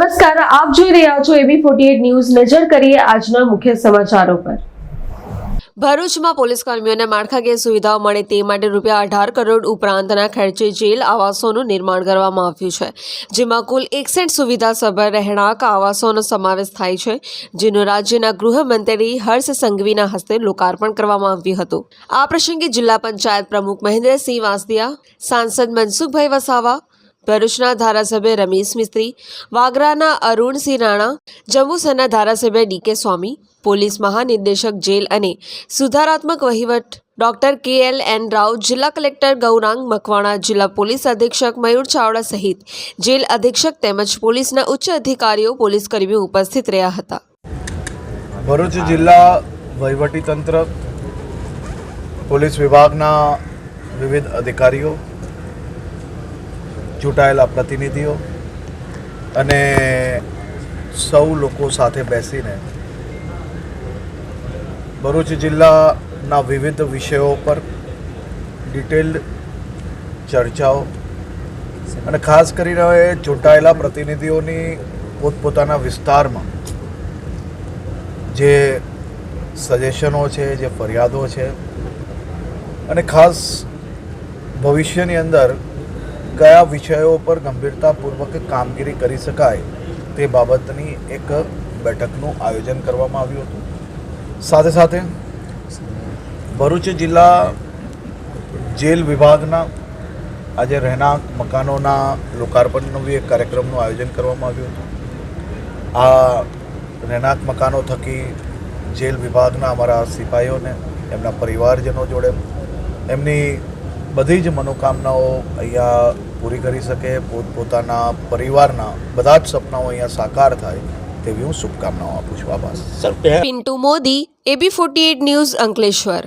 રહ્યા છો એબી forty news. નજર કરીએ આજના મુખ્ય સમાચારો પર. ભરૂચમાં પોલીસ કર્મીઓને માળખાકીય સુવિધાઓ મળે તે માટે રૂપિયા અઢાર કરોડ ઉપરાંતના ખર્ચે જેલ આવાસોનું નિર્માણ કરવામાં આવ્યું છે, જેમાં કુલ એકસઠ સુવિધાસભર રહેણાંક આવાસોનો સમાવેશ થાય છે, જેનું રાજ્યના ગૃહમંત્રી હર્ષ સંઘવીના હસ્તે લોકાર્પણ કરવામાં આવ્યું હતું. આ પ્રસંગે જિલ્લા પંચાયત પ્રમુખ મહેન્દ્રસિંહ વાંસદિયા, સાંસદ મનસુખભાઈ વસાવા ભરૂચના ધારાસભ્ય રમેશ મિસ્ત્રી, વાગરાના અરુણસિંહ રાણા, જંબુસરના ધારાસભ્ય ડીકે સ્વામી, પોલીસ મહાનિર્દેશક જેલ અને સુધારાત્મક વહીવટ ડોક્ટર કે એલ એન રાવ, જિલ્લા કલેક્ટર ગૌરાંગ મકવાણા, જિલ્લા પોલીસ અધિક્ષક મયુર ચાવડા સહિત જેલ અધિક્ષક તેમજ પોલીસના ઉચ્ચ અધિકારીઓ પોલીસ કર્મીઓ ઉપસ્થિત રહ્યા હતા. ભરૂચ જિલ્લા વહીવટીતંત્ર, પોલીસ વિભાગના વિવિધ અધિકારીઓ ચૂંટાયેલા પ્રતિનિધિઓ અને સૌ લોકો સાથે બેસીને ભરૂચ જિલ્લાના વિવિધ વિષયો પર ડિટેલ્ડ ચર્ચાઓ અને ખાસ કરીને ચૂંટાયેલા પ્રતિનિધિઓની પોતપોતાના વિસ્તારમાં જે સજેશનો છે, જે ફરિયાદો છે અને ખાસ ભવિષ્યની અંદર કયા વિષયો પર ગંભીરતાપૂર્વક કામગીરી કરી શકાય તે બાબતની એક બેઠકનું આયોજન કરવામાં આવ્યું હતું. સાથે સાથે ભરૂચ જિલ્લા જેલ વિભાગના આજે રહેણાંક મકાનોના લોકાર્પણનું બી એક કાર્યક્રમનું આયોજન કરવામાં આવ્યું હતું. આ રહેણાંક મકાનો થકી જેલ વિભાગના અમારા સિપાહીઓને, એમના પરિવારજનો જોડે, એમની બધી જ મનોકામનાઓ અહીંયા પૂરી કરી શકે પોતપોતાના પરિવારના બધા જ સપનાઓ અહીંયા સાકાર થાય તેવી હું શુભકામનાઓ આપું છું. આભાર. Sir Pintu Modi AB forty news Ankleshwar.